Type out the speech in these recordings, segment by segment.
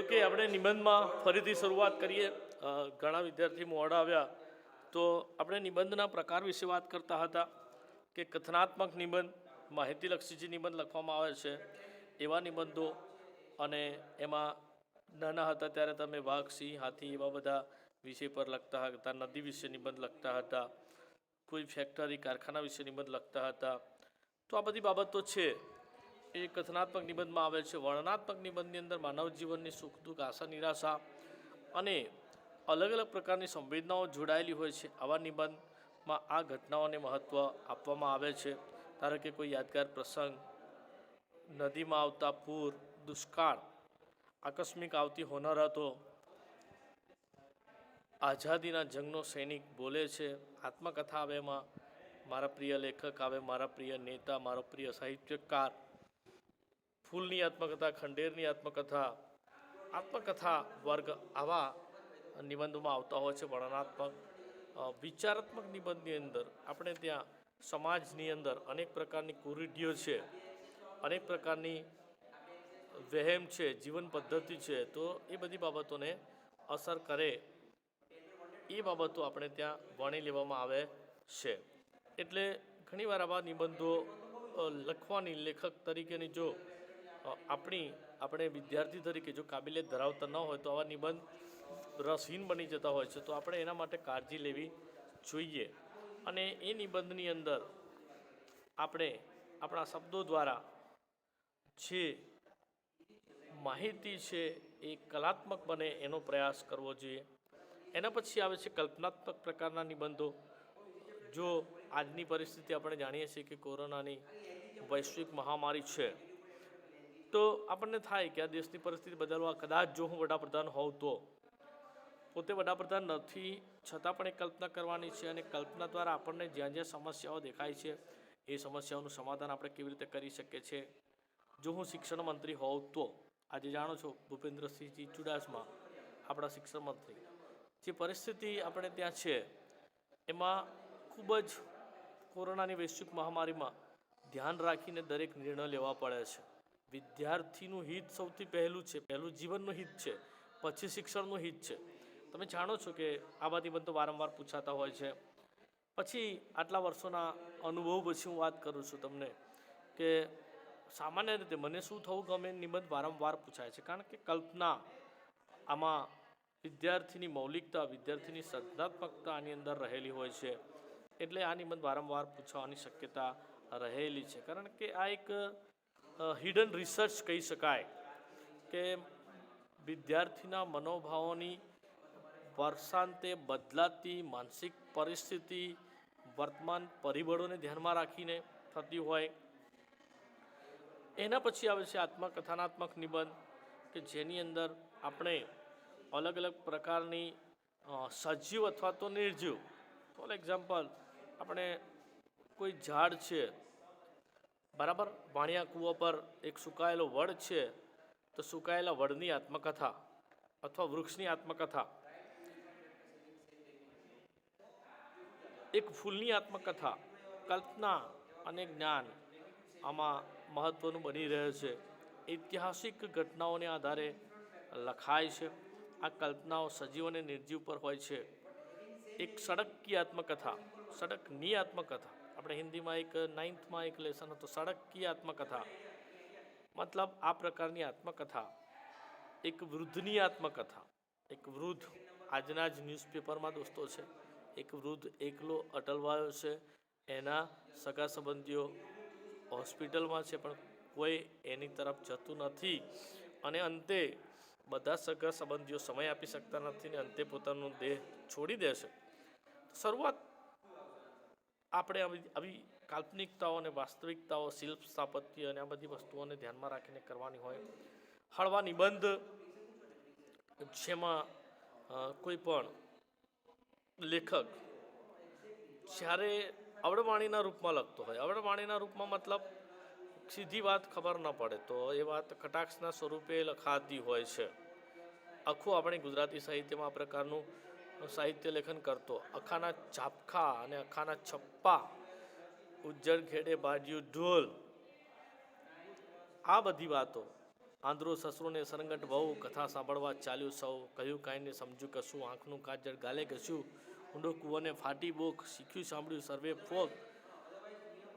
Okay, આપણે નિબંધમાં ફરીથી શરૂઆત કરીએ. ઘણા વિદ્યાર્થી મોડા આવ્યા. તો આપણે નિબંધના પ્રકાર વિશે વાત કરતા હતા કે કથનાત્મક નિબંધ, માહિતીલક્ષી નિબંધ લખવામાં આવે છે, એવા નિબંધો અને એમાં નાના હતા ત્યારે તમે વાઘ, સિંહ, હાથી એવા બધા વિષય પર લખતા હતા, નદી વિશે નિબંધ લખતા હતા, કોઈ ફેક્ટરી કારખાના વિશે નિબંધ લખતા હતા. તો આ બધી બાબતો છે. એ કથનાત્મક નિબંધમાં આવે છે. વર્ણનાત્મક નિબંધની અંદર માનવ જીવનની સુખ, દુઃખ, આશા, નિરાશા અને અલગ અલગ પ્રકારની સંવેદનાઓ જોડાયેલી હોય છે. આવા નિબંધમાં આ ઘટનાઓને મહત્ત્વ આપવામાં આવે છે. ધારો કે કોઈ યાદગાર પ્રસંગ, નદીમાં આવતા પૂર, દુષ્કાળ, આકસ્મિક આવતી હોનારતો આઝાદીના જંગનો સૈનિક બોલે છે, આત્મકથા આવે એમાં મારા પ્રિય લેખક આવે, મારા પ્રિય નેતા, મારો પ્રિય સાહિત્યકાર ફૂલની આત્મકથા, ખંડેરની આત્મકથા આત્મકથા વર્ગ આવા નિબંધોમાં આવતા હોય છે વર્ણનાત્મક વિચારાત્મક નિબંધની અંદર. આપણે ત્યાં સમાજની અંદર અનેક પ્રકારની કુરીતિઓ છે, અનેક પ્રકારની વહેમ છે, જીવન પદ્ધતિ છે, તો એ બધી બાબતોને અસર કરે. એ બાબતો આપણે ત્યાં વણી લેવામાં આવે છે. એટલે ઘણીવાર આવા નિબંધો લખવાની લેખક તરીકેની જો આપણી, આપણે વિદ્યાર્થી તરીકે જો કાબિલિયત ધરાવતા ન હોય તો આવા નિબંધ રસહીન બની જતા હોય છે, તો આપણે એના માટે કાળજી લેવી જોઈએ. અને એ નિબંધની અંદર આપણે આપણા શબ્દો દ્વારા જે માહિતી છે એ કલાત્મક બને એનો પ્રયાસ કરવો જોઈએ. એના પછી આવે છે કલ્પનાત્મક પ્રકારના નિબંધો. જો આજની પરિસ્થિતિ આપણે જાણીએ છીએ કે કોરોનાની વૈશ્વિક મહામારી છે તો આપણને થાય કે આ દેશની પરિસ્થિતિ બદલવા કદાચ જો હું વડાપ્રધાન હોઉં તો. પોતે વડાપ્રધાન નથી, છતાં પણ એ કલ્પના કરવાની છે અને કલ્પના દ્વારા આપણને જ્યાં જ્યાં સમસ્યાઓ દેખાય છે, એ સમસ્યાઓનું સમાધાન આપણે કેવી રીતે કરી શકીએ છીએ? જો હું શિક્ષણ મંત્રી હોઉં તો, આજે જાણો છો ભૂપેન્દ્રસિંહજી ચુડાસમા, આપણા શિક્ષણ મંત્રી. જે પરિસ્થિતિ આપણે ત્યાં છે, એમાં ખૂબ જ કોરોનાની વૈશ્વિક મહામારીમાં ધ્યાન રાખીને દરેક નિર્ણય લેવા પડે છે. વિદ્યાર્થીનું હિત સૌથી પહેલું છે. પહેલું જીવનનું હિત છે. પછી શિક્ષણનું હિત છે. તમે જાણો છો કે આવા બધું વારંવાર પૂછાતા હોય છે. પછી આટલા વર્ષોના અનુભવ પછી હું વાત કરું છું તમને કે સામાન્ય રીતે મને શું થવું ગમે નિબંધ વારંવાર પૂછાય છે. કારણ કે કલ્પના આમાં વિદ્યાર્થીની મૌલિકતા, વિદ્યાર્થીની સર્જનાત્મકતા આની અંદર રહેલી હોય છે. એટલે આ નિબંધ વારંવાર પૂછવાની શક્યતા રહેલી છે. કારણ કે આ એક હિડન રિસર્ચ કહી શકાય કે વિદ્યાર્થીના મનોભાવોની વર્ષાંતે બદલાતી માનસિક પરિસ્થિતિ વર્તમાન પરિબળોને ધ્યાનમાં રાખીને થતી હોય. એના પછી આવે છે આત્મકથાનાત્મક નિબંધ કે જેની અંદર આપણે અલગ અલગ પ્રકારની સજીવ અથવા તો નિર્જીવ. ફોર એક્ઝામ્પલ આપણે કોઈ ઝાડ છે બરાબર? વાણિયા કૂવા પર એક સુકાયેલો વડ છે, તો સુકાયેલા વડની આત્મકથા અથવા વૃક્ષની આત્મકથા. એક ફૂલની આત્મકથા, કલ્પના અને જ્ઞાન આમાં મહત્ત્વનું બની રહે છે. ઐતિહાસિક ઘટનાઓને આધારે લખાય છે. આ કલ્પનાઓ સજીવ અને નિર્જીવ પર હોય છે. એક સડકકી આત્મકથા, સડકની આત્મકથા. આપણે હિન્દીમાં એક નાઇન્થમાં એક લેસન હતો સડકકી આત્મકથા. મતલબ આ પ્રકારની આત્મકથા. એક વૃદ્ધની આત્મકથા. એક વૃદ્ધ, આજના જ ન્યૂઝપેપરમાં દોસ્તો છે, એક વૃદ્ધ એકલો અટલવાયો છે, એના સગા સંબંધીઓ હોસ્પિટલમાં છે, પણ કોઈ એની તરફ જતું નથી. અને અંતે બધા સગા સંબંધીઓ સમય આપી શકતા નથી ને અંતે પોતાનો દેહ છોડી દે છે. શરૂઆત આપણે આવી આવી કાલ્પનિકતાઓ અને વાસ્તવિકતાઓ, શિલ્પ સ્થાપત્ય અને આ બધી વસ્તુઓને ધ્યાનમાં રાખીને કરવાની હોય, હળવા નિબંધ જેમાં કોઈ પણ લેખક જ્યારે અવડવાણીના રૂપમાં લખતો હોય અવડવાણીના રૂપમાં મતલબ સીધી વાત ખબર ન પડે તો એ વાત કટાક્ષના સ્વરૂપે લખાતી હોય છે. આખું આપણે ગુજરાતી સાહિત્યમાં આ પ્રકારનું સાહિત્ય લેખન કરતો. અખાના છાપખા અને અખાના છપ્પા ઉજ્જડ ખેડે બાજ્યું ઢોલ. આ બધી વાતો આંધ્રો સસરોને સરંગટ બહુ કથા સાંભળવા ચાલ્યું. સૌ કહ્યું કાંઈ ને સમજ્યું કશું આંખનું કાજળ ગાલે કશું ઊંડો કૂવોને ફાટી બોક શીખ્યું સાંભળ્યું સર્વે ફોક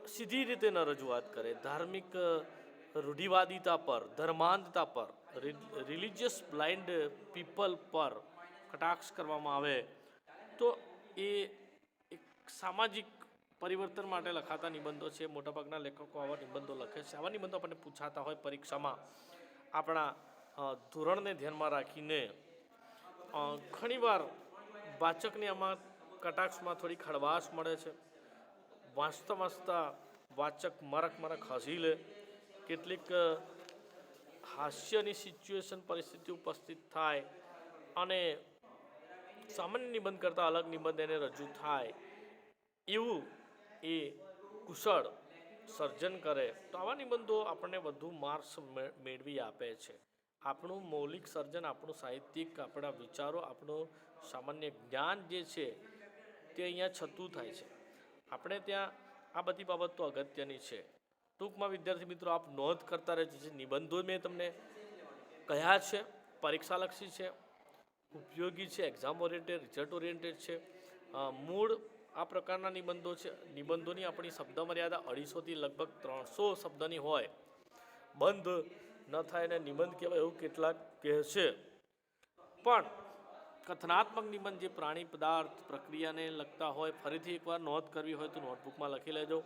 સીધી રીતે ન રજૂઆત કરે. ધાર્મિક રૂઢિવાદિતા પર, ધર્માંધતા પર રિલિજિયસ બ્લાઇન્ડ પીપલ પર કટાક્ષ કરવામાં આવે. તો એ એક સામાજિક પરિવર્તન માટે લખાતા નિબંધો છે. મોટાભાગના લેખકો આવા નિબંધો લખે છે. આવા નિબંધો આપણને પૂછાતા હોય પરીક્ષામાં. આપણા ધોરણને ધ્યાનમાં રાખીને ઘણીવાર વાચકને આમાં કટાક્ષમાં થોડી ખળવાશ મળે છે. વાંચતા વાંચતા વાચક મરક મરક હસી લે. કેટલીક હાસ્યની સિચ્યુએશન પરિસ્થિતિ ઉપસ્થિત થાય અને સામાન્ય નિબંધ કરતાં અલગ નિબંધ એને રજૂ થાય. એવું એ કુશળ સર્જન કરે તો આવા નિબંધો આપણને વધુ માર્ક્સ મેળવી આપે છે. આપણું મૌલિક સર્જન, આપણું સાહિત્યિક, આપણા વિચારો, આપણું સામાન્ય જ્ઞાન જે છે તે અહીંયા છતું થાય છે. આપણે ત્યાં આ બધી બાબતો અગત્યની છે. ટૂંકમાં વિદ્યાર્થી મિત્રો, આપ નોંધ કરતા રહેજો જે નિબંધો મેં તમને કયા છે, પરીક્ષાલક્ષી છે ઉપયોગી છે એક્ઝામ ઓરિએન્ટેડ રિઝલ્ટ ઓરિએન્ટેડ છે. મૂળ આ પ્રકારના નિબંધો છે, નિબંધોની આપણી શબ્દ મર્યાદા અઢીસોથી લગભગ ત્રણસો શબ્દની હોય. બંધ ન થાય એને નિબંધ કહેવાય એવું કેટલાક કહે છે. પણ કથનાત્મક નિબંધ જે પ્રાણી પદાર્થ પ્રક્રિયાને લગતા હોય, ફરીથી એકવાર નોંધ કરવી હોય તો નોટબુકમાં લખી લેજો.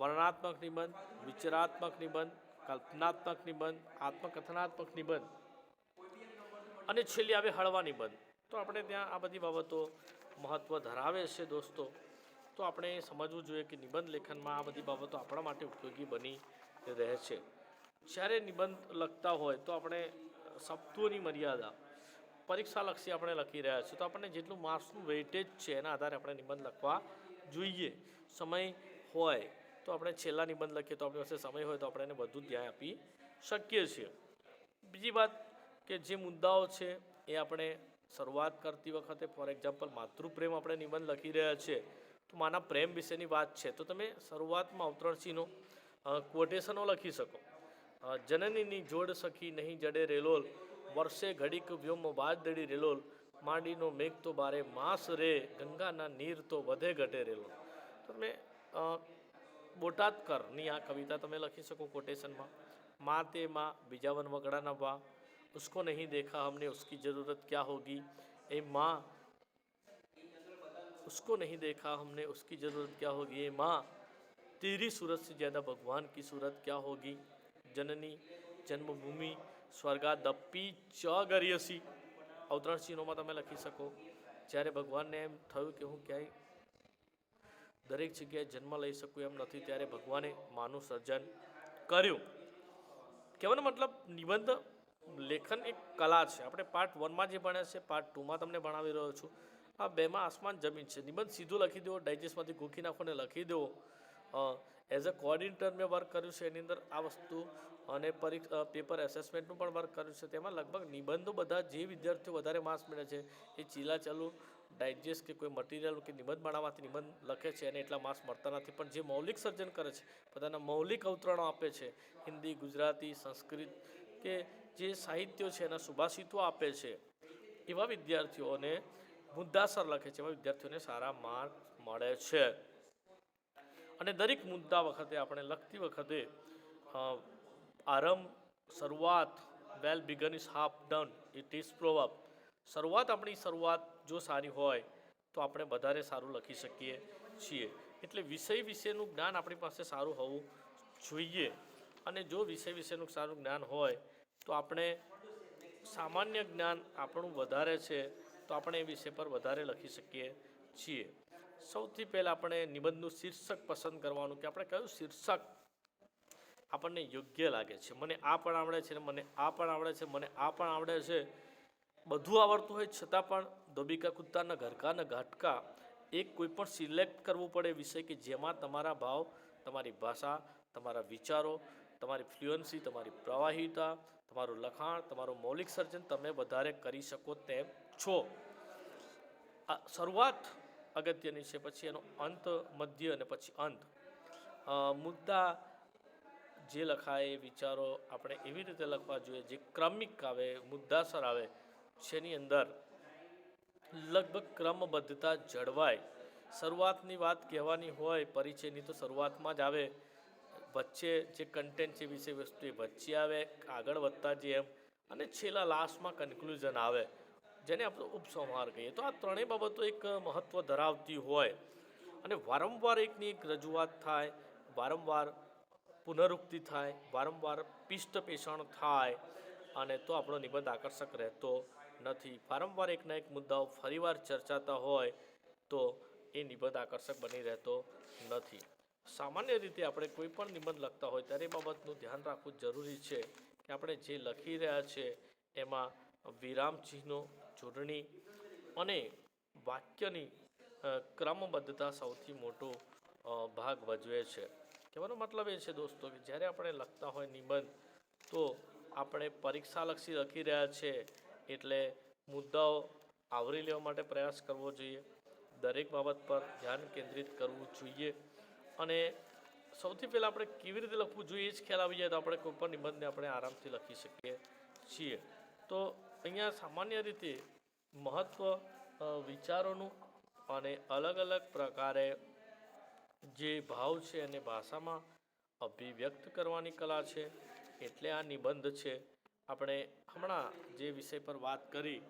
વર્ણનાત્મક નિબંધ, વિચારાત્મક નિબંધ, કલ્પનાત્મક નિબંધ, આત્મકથનાત્મક નિબંધ. અને છેલ્લે આવે હળવા નિબંધ તો આપણે ત્યાં આ બધી બાબતો મહત્ત્વ ધરાવે છે દોસ્તો. તો આપણે સમજવું જોઈએ કે નિબંધ લેખનમાં આ બધી બાબતો આપણા માટે ઉપયોગી બની રહે છે. જ્યારે નિબંધ લખતા હોય તો આપણે શબ્દોની મર્યાદા, પરીક્ષાલક્ષી આપણે લખી રહ્યા છીએ. તો આપણને જેટલું માર્ક્સનું વેઇટેજ છે એના આધારે આપણે નિબંધ લખવા જોઈએ. સમય હોય તો આપણે છેલ્લા નિબંધ લખીએ તો આપણી પાસે સમય હોય તો આપણે એને વધુ ધ્યાન આપી શકીએ છીએ. બીજી વાત કે જે મુદ્દાઓ છે એ આપણે શરૂઆત કરતી વખતે, ફોર એક્ઝામ્પલ, માતૃપ્રેમ આપણે નિબંધ લખી રહ્યા છીએ તો માના પ્રેમ વિશેની વાત છે, તો તમે શરૂઆતમાં અવતરણસિંહનો કોટેશનો લખી શકો. જનનીની જોડ સખી નહીં જડે રેલોલ, વર્ષે ઘડીક વ્યોમ બાદ દડી રેલોલ, માંડીનો મેઘ તો બારે માસ રે, ગંગાના નીર તો વધે ઘટે રેલો તમે બોટાદકરની આ કવિતા તમે લખી શકો કોટેશનમાં મા તે મા, બીજાવન વગડાના વા उसको नहीं देखा हमने उसकी ज़रूरत क्या होगी ए माँ उसको नहीं देखा हमने उसकी ज़रूरत क्या होगी ए माँ तेरी सूरत से ज़्यादा भगवान की सूरत क्या होगी जननी જન્મભૂમિ સ્વર્ગાદપી ચ ગર્યસી અવતરણ ચિહ્નોમાં તમે લખી શકો જ્યારે ભગવાનને એમ થયું કે હું ક્યાંય દરેક જગ્યાએ જન્મ લઈ શકું એમ નથી ત્યારે ભગવાને માનું સર્જન કર્યું કહેવાનો મતલબ નિબંધ લેખન એક કલા છે. આપણે પાર્ટ વનમાં જે ભણ્યા છે પાર્ટ ટુમાં તમને ભણાવી રહ્યો છું. આ બેમાં આસમાન જમીન છે. નિબંધ સીધું લખી દેવો ડાયજેસ્ટમાંથી ગોખી નાખો ને લખી દેવો. એઝ અ કોઓર્ડિનેટર મેં વર્ક કર્યું છે. એની અંદર આ વસ્તુ અને પરીક્ષા પેપર એસેસમેન્ટનું પણ વર્ક કર્યું છે. તેમાં લગભગ નિબંધો બધા જે વિદ્યાર્થીઓ વધારે માર્ક્સ મેળવે છે, એ ચીલા ચાલુ ડાયજેસ્ટ કે કોઈ મટીરિયલ કે નિબંધ બનાવવાથી નિબંધ લખે છે અને એટલા માર્ક્સ મળતા નથી. પણ જે મૌલિક સર્જન કરે છે પોતાના મૌલિક અવતરણો આપે છે. હિન્દી, ગુજરાતી, સંસ્કૃત કે જે સાહિત્યો છે એના સુભાષિતો આપે છે, એવા વિદ્યાર્થીઓને મુદ્દાસર લખે છે, એવા વિદ્યાર્થીઓને સારા માર્ક મળે છે. અને દરેક મુદ્દા વખતે આપણે લખતી વખતે આરંભ, શરૂઆત well begun is half done it is proverb શરૂઆત આપણી શરૂઆત જો સારી હોય, તો આપણે વધારે સારું લખી શકીએ છીએ. એટલે વિષય વિશેનું જ્ઞાન આપણી પાસે સારું હોવું જોઈએ. અને જો વિષય વિશેનું સારું જ્ઞાન હોય તો આપણે સામાન્ય જ્ઞાન આપણું વધારે છે, તો આપણે એ વિષય પર વધારે લખી શકીએ છીએ. સૌથી પહેલાં આપણે નિબંધનું શીર્ષક પસંદ કરવાનું કે આપણે કયું શીર્ષક આપણને યોગ્ય લાગે છે. મને આ પણ આવડે છે મને આ પણ આવડે છે, મને આ પણ આવડે છે. બધું આવડતું હોય છતાં પણ દોબિકા કુત્તાના ઘરકાના, ઘાટકા, એક કોઈ પણ સિલેક્ટ કરવું પડે વિષય કે જેમાં તમારા ભાવ, તમારી ભાષા, તમારા વિચારો, તમારી ફ્લુઅન્સી તમારી પ્રવાહિતા તમારું લખાણ, તમારું મૌલિક સર્જન તમે વધારે કરી શકો તેમ છો. આ શરૂઆત અગત્યની છે, પછી એનો અંત, મધ્ય અને પછી અંત. મુદ્દા જે લખાય, એ વિચારો આપણે એવી રીતે લખવા જોઈએ, જે ક્રમિક આવે, મુદ્દાસર આવે, જેની અંદર લગભગ ક્રમબદ્ધતા જળવાય. શરૂઆતની વાત કહેવાની હોય, પરિચયની તો શરૂઆતમાં જ આવે. વચ્ચે જે કન્ટેન્ટ છે વિષય વસ્તુ એ વચ્ચે આવે, આગળ વધતા જેમ અને છેલ્લા લાસ્ટમાં કન્ક્લુઝન આવે, જેને આપણે ઉપસંહાર કહીએ. તો આ ત્રણેય બાબતો એક મહત્ત્વ ધરાવતી હોય. અને વારંવાર એકની એક રજૂઆત થાય, વારંવાર પુનરુક્તિ થાય, વારંવાર પિષ્ટ પેષણ થાય, અને તો આપણો નિબંધ આકર્ષક રહેતો નથી. વારંવાર એકના એક મુદ્દાઓ ફરીવાર ચર્ચાતા હોય, તો એ નિબંધ આકર્ષક બની રહેતો નથી. સામાન્ય રીતે આપણે કોઈ પણ નિબંધ લખતા હોય ત્યારે એ બાબતનું ધ્યાન રાખવું જરૂરી છે કે આપણે જે લખી રહ્યા છે એમાં વિરામ ચિહ્નો, જોડણી અને વાક્યની ક્રમબદ્ધતા સૌથી મોટો ભાગ ભજવે છે. કહેવાનો મતલબ એ છે દોસ્તો કે જ્યારે આપણે લખતા હોય નિબંધ, તો આપણે પરીક્ષાલક્ષી લખી રહ્યા છે એટલે મુદ્દાઓ આવરી લેવા માટે પ્રયાસ કરવો જોઈએ. દરેક બાબત પર ધ્યાન કેન્દ્રિત કરવું જોઈએ. અને સૌથી પહેલાં આપણે કેવી રીતે લખવું જોઈએ એ જ ખ્યાલ આવી જાય તો આપણે કોઈપણ નિબંધને આપણે આરામથી લખી શકીએ છીએ. તો અહીંયા સામાન્ય રીતે મહત્ત્વ વિચારોનું અને અલગ અલગ પ્રકારે જે ભાવ છે એને ભાષામાં અભિવ્યક્ત કરવાની કલા છે, એટલે આ નિબંધ છે. આપણે હમણાં જે વિષય પર વાત કરી,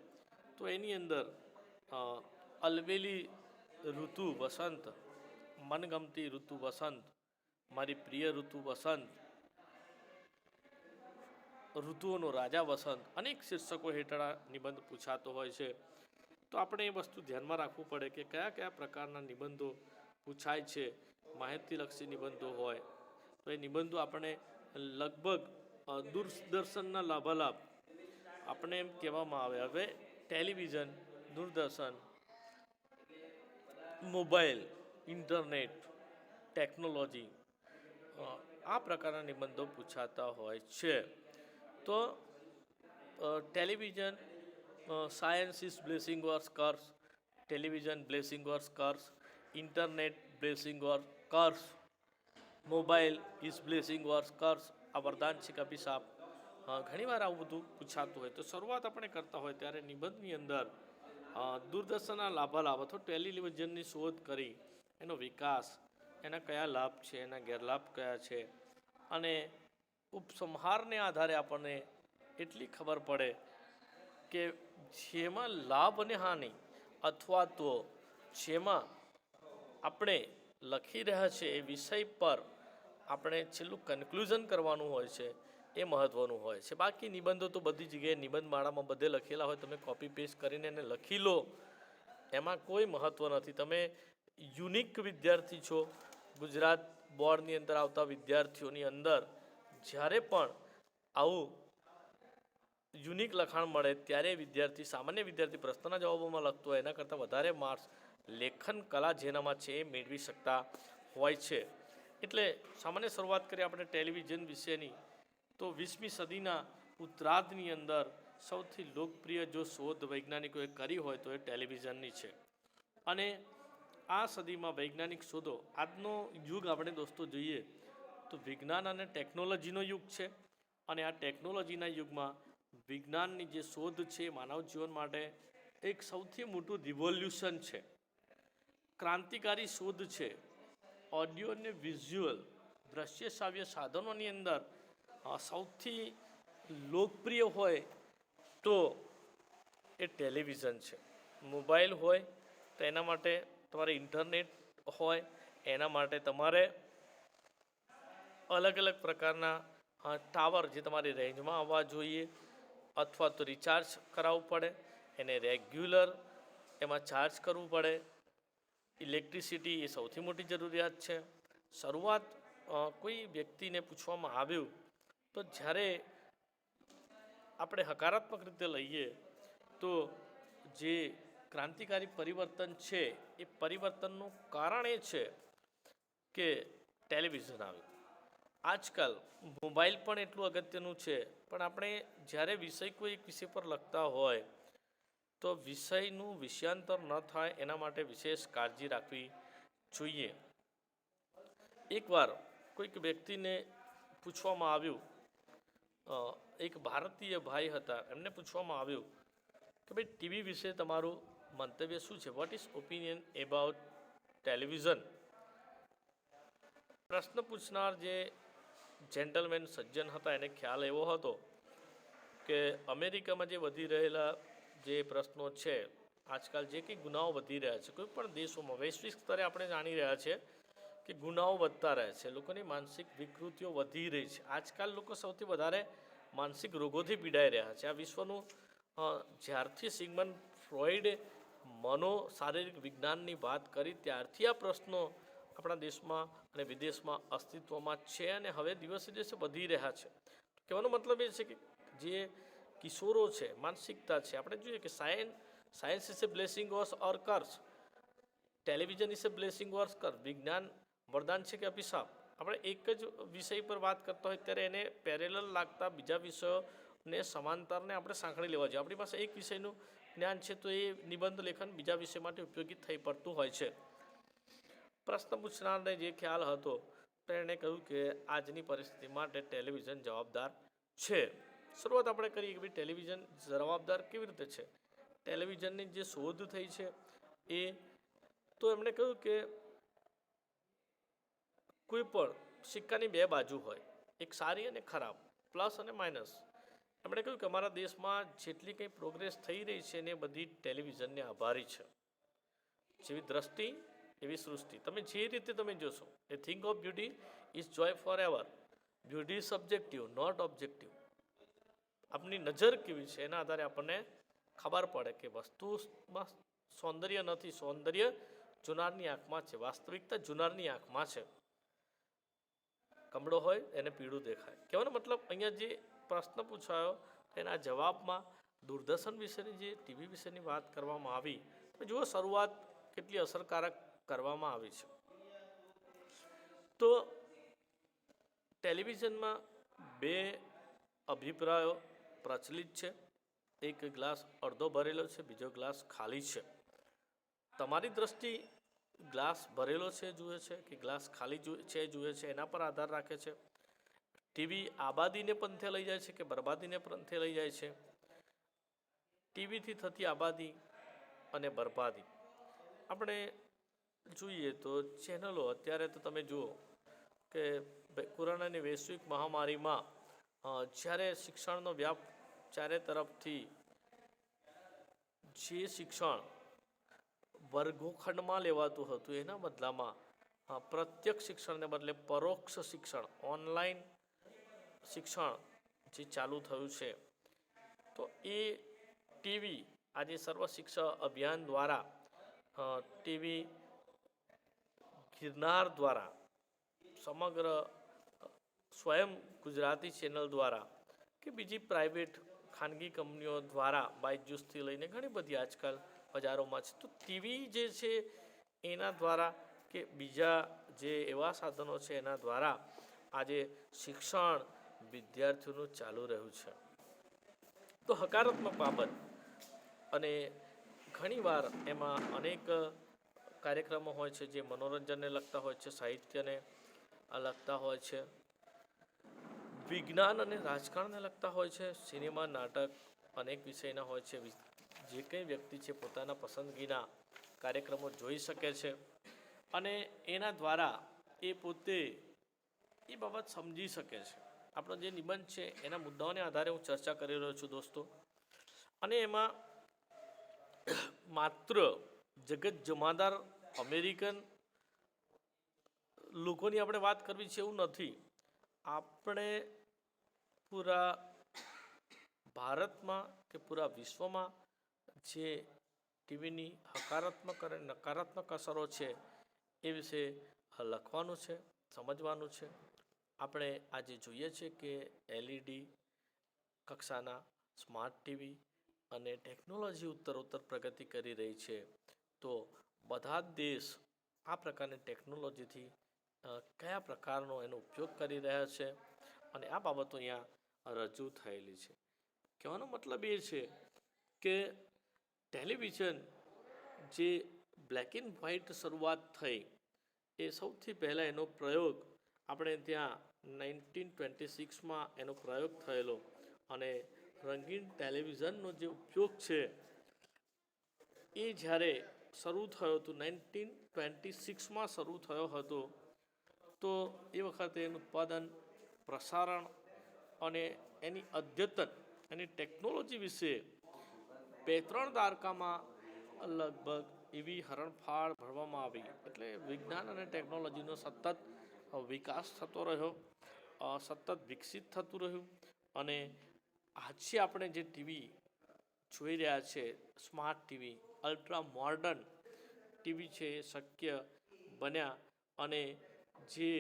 તો એની અંદર અલવેલી ઋતુ વસંત મનગમતી ઋતુ વસંત, મારી પ્રિય ઋતુ વસંત, ઋતુઓનો રાજા વસંત, અનેક શીર્ષકો હેઠળ આ નિબંધ પૂછાતો હોય છે. તો આપણે એ વસ્તુ ધ્યાનમાં રાખવું પડે કે કયા કયા પ્રકારના નિબંધો પૂછાય છે, માહિતીલક્ષી નિબંધો હોય. તો એ નિબંધો આપણે લગભગ દૂરદર્શનના લાભાલાભ આપણે એમ કહેવામાં આવે. હવે television, Doordarshan, mobile internet, technology આ પ્રકારના નિબંધો પૂછાતા હોય છે. તો television science is blessing versus curse television blessing versus curse internet blessing versus curse mobile is blessing versus curse આ વરદાન છે કે અભિશાપ ઘણીવાર આવું બધું પૂછાતું હોય. તો શરૂઆત આપણે કરતા હોય ત્યારે નિબંધની અંદર દૂરદર્શનના લાભા લાભ અથવા ટેલિવિઝનની શોધ કરી. એનો વિકાસ, એના કયા લાભ છે, એના ગેરલાભ કયા છે અને ઉપસંહારને આધારે આપણને એટલી ખબર પડે કે જેમાં લાભ અને હાનિ અથવા તો જેમાં આપણે લખી રહ્યા છે એ વિષય પર આપણે છેલ્લું કન્ક્લુઝન કરવાનું હોય છે એ મહત્ત્વનું હોય છે. બાકી નિબંધો તો બધી જગ્યાએ નિબંધ માળામાં બધે લખેલા હોય, તમે કોપી પેસ્ટ કરીને એને લખી લો. એમાં કોઈ મહત્ત્વ નથી. તમે યુનિક વિદ્યાર્થી છો. ગુજરાત બોર્ડની અંદર આવતા વિદ્યાર્થીઓની અંદર જ્યારે પણ આવું યુનિક લખાણ મળે ત્યારે વિદ્યાર્થી, સામાન્ય વિદ્યાર્થી પ્રશ્નના જવાબોમાં લખતો હોય, એના કરતાં વધારે માર્ક્સ લેખન કલા જેનામાં છે એ મેળવી શકતા હોય છે. એટલે સામાન્ય શરૂઆત કરીએ આપણે ટેલિવિઝન વિશેની. તો વીસમી સદીના ઉત્તરાર્ધની અંદર સૌથી લોકપ્રિય જો શોધ વૈજ્ઞાનિકોએ કરી હોય તો એ ટેલિવિઝનની છે. અને આ સદીમાં વૈજ્ઞાનિક શોધો, આજનો યુગ આપણે દોસ્તો જોઈએ, તો વિજ્ઞાન અને ટેકનોલોજીનો યુગ છે અને આ ટેકનોલોજીના યુગમાં વિજ્ઞાનની જે શોધ છે માનવ જીવન માટે એક સૌથી મોટું રિવોલ્યુશન છે. ક્રાંતિકારી શોધ છે. ઓડિયો અને વિઝ્યુઅલ દ્રશ્ય શ્રાવ્ય સાધનોની અંદર સૌથી લોકપ્રિય હોય તો એ ટેલિવિઝન છે. મોબાઈલ હોય તો એના માટે તમારે ઇન્ટરનેટ હોય, એના માટે તમારે અલગ અલગ પ્રકારના ટાવર જે તમારી રેન્જમાં આવવા જોઈએ અથવા તો રિચાર્જ કરાવવું પડે, એને રેગ્યુલર એમાં ચાર્જ કરવું પડે. ઇલેક્ટ્રિસિટી એ સૌથી મોટી જરૂરિયાત છે. શરૂઆત કોઈ વ્યક્તિને પૂછવામાં આવ્યું તો જ્યારે આપણે હકારાત્મક રીતે લઈએ તો જે ક્રાંતિકારી પરિવર્તન છે, એ પરિવર્તનનું કારણ એ છે કે ટેલિવિઝન આવ્યું. આજકાલ મોબાઈલ પણ એટલું અગત્યનું છે, પણ આપણે જ્યારે વિષય કોઈ એક વિષય પર લખતા હોય, તો વિષયનું વિષયાંતર ન થાય એના માટે વિશેષ કાળજી રાખવી જોઈએ. એકવાર કોઈક વ્યક્તિને પૂછવામાં આવ્યું એક ભારતીય ભાઈ હતા, એમને પૂછવામાં આવ્યું કે, ભાઈ, ટીવી વિશે તમારું મંતવ્ય શું છે? What is opinion about television પ્રશ્ન પૂછનાર જે જેન્ટલમેન સજ્જન હતા, એને ખ્યાલ એવો હતો કે અમેરિકામાં જે વધી રહેલા જે પ્રશ્નો છે, આજકાલ જે કંઈ ગુનાઓ વધી રહ્યા છે, કોઈ પણ દેશોમાં, વૈશ્વિક સ્તરે આપણે જાણી રહ્યા છીએ કે ગુનાઓ વધતા રહે છે, લોકોની માનસિક વિકૃતિઓ વધી રહી છે. આજકાલ લોકો સૌથી વધારે માનસિક રોગોથી પીડાઈ રહ્યા છે. આ વિશ્વનું જ્યારથી સિગમન ફ્રોઈડે મનો, શારીરિક વિજ્ઞાનની વાત કરી, ત્યારથી આ પ્રશ્નો આપણા દેશમાં અને વિદેશમાં અસ્તિત્વમાં છે અને હવે દિવસે દિવસે વધી રહ્યા છે. કહેવાનો મતલબ એ છે કે જે કિશોરો છે, માનસિકતા છે, આપણે જોઈએ કે science science is a blessing or or curse. Television is a blessing or curse વિજ્ઞાન વરદાન છે કે અભિશાપ? આપણે એક જ વિષય પર વાત કરતા હોય ત્યારે એને પેરેલલ લાગતા બીજા વિષયોને, સમાંતરને આપણે સાંકળી લેવા જોઈએ. આપણી પાસે એક વિષયનું જ્ઞાન છે તો એ નિબંધ લેખન બીજા વિષય માટે ઉપયોગી થઈ પડતું હોય છે. પ્રશ્ન પૂછનારને જે ખ્યાલ હતો તો એણે કહ્યું કે આજની પરિસ્થિતિ માટે ટેલિવિઝન જવાબદાર છે. શરૂઆત આપણે કરીએ કે ભાઈ ટેલિવિઝન જવાબદાર કેવી રીતે છે? ટેલિવિઝનની જે શોધ થઈ છે એ, તો એમણે કહ્યું કે કોઈ પણ સિક્કાની બે બાજુ હોય, એક સારી અને ખરાબ, પ્લસ અને માઇનસ. એમણે કહ્યું કે અમારા દેશમાં જેટલી કંઈ પ્રોગ્રેસ થઈ રહી છે ને બધી ટેલિવિઝનને આભારી છે. જેવી દ્રષ્ટિ, એવી સૃષ્ટિ. તમે જે રીતે તમે જોશો, a thing of beauty is joy forever beauty subjective not objective આપની નજર કેવી છે? એના આધારે આપણને ખબર પડે કે વસ્તુમાં સૌંદર્ય નથી. સૌંદર્ય જુનારની આંખમાં છે. વાસ્તવિકતા જુનારની આંખમાં છે. કમળો હોય, એને પીળું દેખાય. કહેવાનો મતલબ, અહીંયા જે પ્રશ્ન પૂછાયો એના જવાબમાં દૂરદર્શન વિશેની જે ટીવી વિશેની વાત કરવામાં આવી જુઓ શરૂઆત કેટલી અસરકારક કરવામાં આવી છે. તો ટેલિવિઝનમાં બે અભિપ્રાયો પ્રચલિત છે. એક ગ્લાસ અડધો ભરેલો છે, બીજો ગ્લાસ ખાલી છે. તમારી દ્રષ્ટિ ગ્લાસ ભરેલો છે, જુએ છે કે ગ્લાસ ખાલી છે, જુએ છે, એના પર આધાર રાખે છે? ટીવી આબાદીને પંથે લઈ જાય છે કે બરબાદીને પંથે લઈ જાય છે? ટીવીથી થતી આબાદી અને બરબાદી. આપણે જોઈએ તો ચેનલો, અત્યારે તો તમે જુઓ કે કોરોનાની વૈશ્વિક મહામારીમાં જ્યારે શિક્ષણનો વ્યાપ ચારે તરફથી જે શિક્ષણ વર્ગોખંડમાં લેવાતું હતું, એના બદલામાં પ્રત્યક્ષ શિક્ષણને બદલે પરોક્ષ શિક્ષણ, ઓનલાઈન શિક્ષણ જે ચાલુ થયું છે, તો એ ટીવી આજે સર્વ શિક્ષા અભિયાન દ્વારા ટીવી ગિરનાર દ્વારા, સમગ્ર સ્વયં ગુજરાતી ચેનલ દ્વારા કે બીજી પ્રાઇવેટ ખાનગી કંપનીઓ દ્વારા બાયજૂસથી લઈને ઘણી બધી આજકાલ બજારોમાં છે. તો ટીવી જે છે એના દ્વારા કે બીજા જે એવા સાધનો છે એના દ્વારા આજે શિક્ષણ વિદ્યાર્થીઓનું ચાલુ રહ્યું છે. તો હકારાત્મક બાબત અને ઘણીવાર એમાં અનેક કાર્યક્રમો હોય છે જે મનોરંજનને લગતા હોય છે, સાહિત્યને લગતા હોય છે, વિજ્ઞાન અને રાજકારણને લગતા હોય છે, સિનેમા, નાટક અનેક વિષયના હોય છે. જે કંઈ વ્યક્તિ છે પોતાના પસંદગીના કાર્યક્રમો જોઈ શકે છે અને એના દ્વારા એ પોતે એ બાબત સમજી શકે છે. આપણો જે નિબંધ છે, એના મુદ્દાઓને આધારે હું ચર્ચા કરી રહ્યો છું દોસ્તો. અને એમાં માત્ર જગત જમાદાર અમેરિકન લોકોની આપણે વાત કરવી છે એવું નથી. આપણે પૂરા ભારતમાં કે પૂરા વિશ્વમાં જે ટીવીની હકારાત્મક અને નકારાત્મક અસરો છે, એ વિશે લખવાનું છે, સમજવાનું છે. આપણે આજે જોઈએ છે કે એલઈડી કક્ષાના સ્માર્ટ ટીવી અને ટેકનોલોજી ઉત્તરોત્તર પ્રગતિ કરી રહી છે. તો બધા જ દેશ આ પ્રકારની ટેકનોલોજીથી કયા પ્રકારનો એનો ઉપયોગ કરી રહ્યા છે અને આ બાબતો અહીંયા રજૂ થયેલી છે. કહેવાનો મતલબ એ છે કે ટેલિવિઝન જે બ્લેક એન્ડ વ્હાઇટ શરૂઆત થઈ એ સૌથી પહેલાં એનો પ્રયોગ આપણે ત્યાં નાઇન્ટીન ટ્વેન્ટી સિક્સમાં એનો પ્રયોગ થયેલો. અને રંગીન ટેલિવિઝનનો જે ઉપયોગ છે, એ જ્યારે શરૂ થયો હતો, નાઇન્ટીન ટ્વેન્ટી સિક્સમાં શરૂ થયો હતો, તો એ વખતે એનું ઉત્પાદન, પ્રસારણ અને એની અદ્યતન એની ટેકનોલોજી વિશે બે ત્રણ દારકામાં લગભગ એવી હરણફાળ ભરવામાં આવી. એટલે વિજ્ઞાન અને ટેકનોલોજીનો સતત વિકાસ થતો રહ્યો સતત વિકસિત થતું રહ્યું અને આજે આપણે જે ટીવી જોઈ રહ્યા છે, smart TV, ultra modern TV છે શક્ય બન્યા અને જે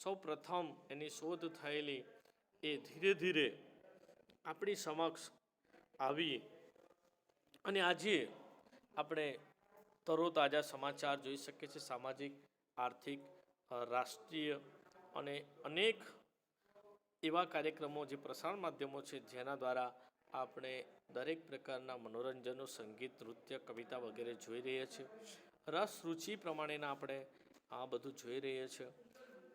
સૌ પ્રથમ એની શોધ થયેલી એ ધીરે ધીરે આપણી સમક્ષ આવી અને આજે આપણે તરોતાજા સમાચાર જોઈ શકીએ છીએ, સામાજિક, આર્થિક રાષ્ટ્રીય અને અનેક એવા કાર્યક્રમો જે પ્રસારણ માધ્યમો છે, જેના દ્વારા આપણે દરેક પ્રકારના મનોરંજનો, સંગીત, નૃત્ય, કવિતા વગેરે જોઈ રહ્યા છીએ. રસ, રુચિ પ્રમાણેના આપણે આ બધું જોઈ રહ્યા છીએ.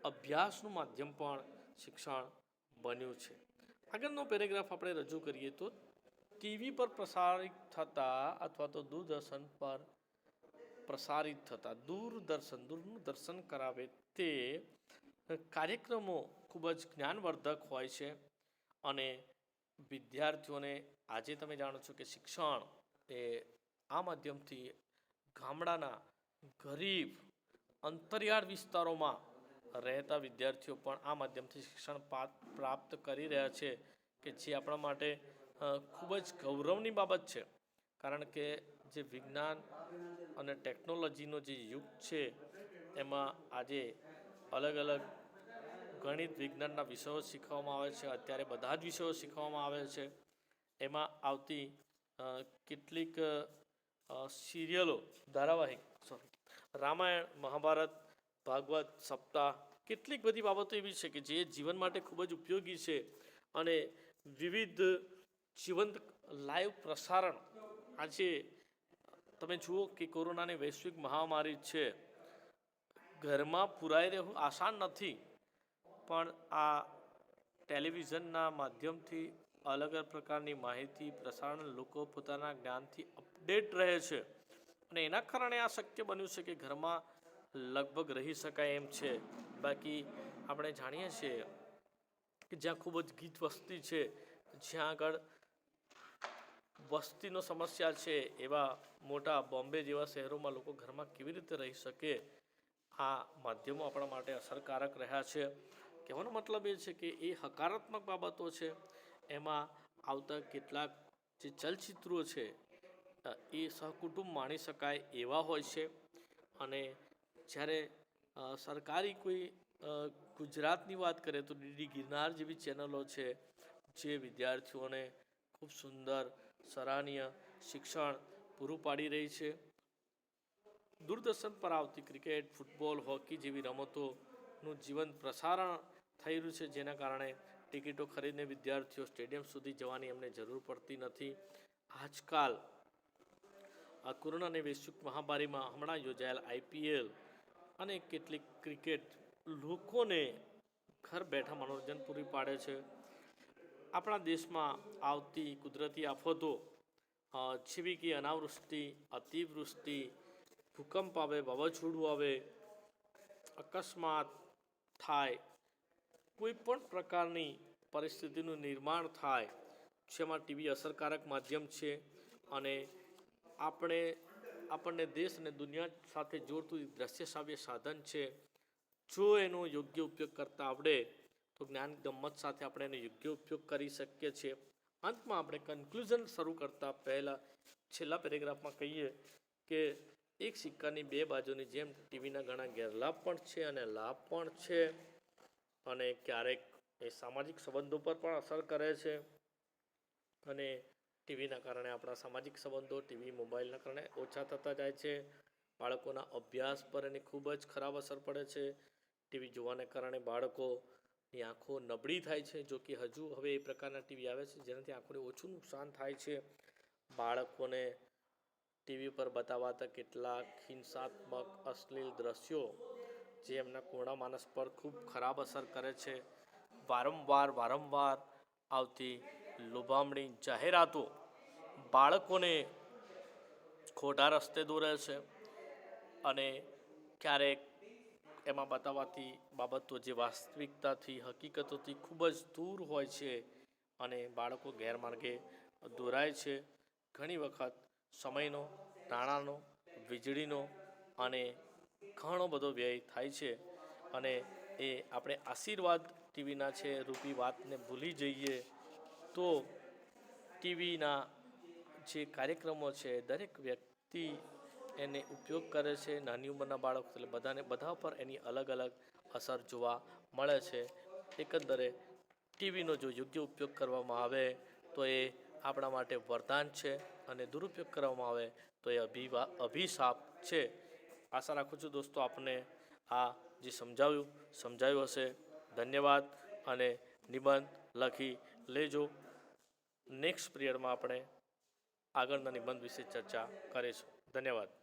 અભ્યાસનું માધ્યમ પણ શિક્ષણ બન્યું છે. આગળનો પેરેગ્રાફ આપણે રજૂ કરીએ તો ટીવી પર પ્રસારિત થતા અથવા તો દૂરદર્શન પર પ્રસારિત થતા દૂરદર્શન દૂરનું દર્શન કરાવે તે કાર્યક્રમો ખૂબ જ જ્ઞાનવર્ધક હોય છે અને વિદ્યાર્થીઓને આજે તમે જાણો છો કે શિક્ષણ એ આ માધ્યમથી ગામડાના ગરીબ, અંતરિયાળ વિસ્તારોમાં રહેતા વિદ્યાર્થીઓ પણ આ માધ્યમથી શિક્ષણ પ્રાપ્ત કરી રહ્યા છે કે જે આપણા માટે ખૂબ જ ગૌરવની બાબત છે. કારણ કે જે વિજ્ઞાન અને ટેકનોલોજીનો જે યુગ છે, એમાં આજે અલગ અલગ ગણિત વિજ્ઞાનના વિષયો શીખવવામાં આવે છે, અત્યારે બધા જ વિષયો શીખવવામાં આવે છે. એમાં આવતી કેટલીક સિરિયલો ધારાવાહિક સોરી રામાયણ, મહાભારત, ભાગવત, સપ્તાહ, કેટલીક બધી બાબતો એવી છે કે જે જીવન માટે ખૂબ જ ઉપયોગી છે અને વિવિધ જીવંત લાઈવ પ્રસારણ આજે તમે જુઓ કે કોરોનાની વૈશ્વિક મહામારી છે. ઘરમાં પુરાઈ રહેવું આસાન નથી. પણ આ ટેલિવિઝનના માધ્યમથી અલગ અલગ પ્રકારની માહિતી પ્રસારણ લોકો પોતાના જ્ઞાનથી અપડેટ રહે છે. અને એના કારણે આ શક્ય બન્યું છે કે ઘરમાં લગભગ રહી શકાય એમ છે. બાકી આપણે જાણીએ છીએ કે જ્યાં ખૂબ જ ગીત વસ્તી છે, જ્યાં આગળ વસ્તીનો સમસ્યા છે એવા મોટા બોમ્બે જેવા શહેરોમાં લોકો ઘરમાં કેવી રીતે રહી શકે, આ માધ્યમો આપણા માટે અસરકારક રહ્યા છે. કહેવાનો મતલબ એ છે કે એ હકારાત્મક બાબતો છે. એમાં આવતા કેટલાક જે ચલચિત્રો છે એ સહકુટુંબ માણી શકાય એવા હોય છે. અને જ્યારે સરકારી કોઈ ગુજરાતની વાત કરીએ તો ડીડી ગિરનાર જેવી ચેનલો છે, જે વિદ્યાર્થીઓને ખૂબ સુંદર સરાહનીય શિક્ષણ પૂરું પાડી રહી છે. દૂરદર્શન પર આવતી ક્રિકેટ, ફૂટબોલ, હોકી જેવી રમતોનું જીવંત પ્રસારણ થઈ રહ્યું છે, જેના કારણે ટિકિટો ખરીદને વિદ્યાર્થીઓ સ્ટેડિયમ સુધી જવાની એમને જરૂર પડતી નથી. આજકાલ આ કોરોનાની વૈશ્વિક મહામારીમાં હમણાં યોજાયેલ આઈપીએલ અને કેટલીક ક્રિકેટ લોકોને ઘર બેઠા મનોરંજન પૂરી પાડે છે. આપણા દેશમાં આવતી કુદરતી આફતો જેવી કે અનાવૃષ્ટિ, અતિવૃષ્ટિ, ભૂકંપ આવે, વાવાઝોડું આવે, અકસ્માત થાય, કોઈ પણ પ્રકારની પરિસ્થિતિનું નિર્માણ થાય, જેમાં ટીવી અસરકારક માધ્યમ છે અને આપણે, આપણને દેશ અને દુનિયા સાથે જોડતું દ્રશ્ય શ્રાવ્ય સાધન છે. જો એનો યોગ્ય ઉપયોગ કરતા આવડે તો જ્ઞાન ગમ્મત સાથે આપણે એનો યોગ્ય ઉપયોગ કરી શકીએ છીએ. અંતમાં આપણે કન્ક્લુઝન શરૂ કરતાં પહેલાં છેલ્લા પેરેગ્રાફમાં કહીએ કે એક સિક્કાની બે બાજુની જેમ ટીવીના ઘણા ગેરલાભ પણ છે અને લાભ પણ છે અને ક્યારેક એ સામાજિક સંબંધો પર પણ અસર કરે છે. અને ટીવીના કારણે આપણા સામાજિક સંબંધો, ટીવી, મોબાઈલના કારણે ઓછા થતા જાય છે. બાળકોના અભ્યાસ પર એની ખૂબ જ ખરાબ અસર પડે છે. ટીવી જોવાને કારણે બાળકોની આંખો નબળી થાય છે, જો કે હજુ હવે એ પ્રકારના ટીવી આવે છે, જેનાથી આંખોને ઓછું નુકસાન થાય છે. બાળકોને ટીવી પર બતાવાતા કેટલાક હિંસાત્મક, અશ્લીલ દ્રશ્યો જે એમના કોણા માનસ પર ખૂબ ખરાબ અસર કરે છે. વારંવાર વારંવાર આવતી લોભામણી જાહેરાતો બાળકોને ખોટા રસ્તે દોરે છે અને ક્યારેક એમાં બતાવાતી બાબતો જે વાસ્તવિકતાથી, હકીકતોથી ખૂબ જ દૂર હોય છે અને બાળકો ગેરમાર્ગે દોરાય છે. ઘણી વખત સમયનો, નાણાંનો, વીજળીનો અને ઘણો બધો વ્યય થાય છે અને એ આપણે આશીર્વાદ ટીવીના છે, રૂપી વાતને ભૂલી જઈએ તો ટીવીના જે કાર્યક્રમો છે, દરેક વ્યક્તિ એને ઉપયોગ કરે છે નાની ઉંમરના બાળકો, એટલે બધાને, બધા પર એની અલગ અલગ અસર જોવા મળે છે. એકંદરે ટીવીનો જો યોગ્ય ઉપયોગ કરવામાં આવે તો એ આપણા માટે વરદાન છે અને દુરુપયોગ કરવામાં આવે તો એ અભિવા, અભિશાપ છે. આશા રાખું છું દોસ્તો આપને આ જે સમજાવ્યું સમજાવ્યું હશે. ધન્યવાદ અને નિબંધ લખી લેજો. નેક્સ્ટ પિરિયડમાં આપણે આગળના નિબંધ વિશે ચર્ચા કરીશું. ધન્યવાદ.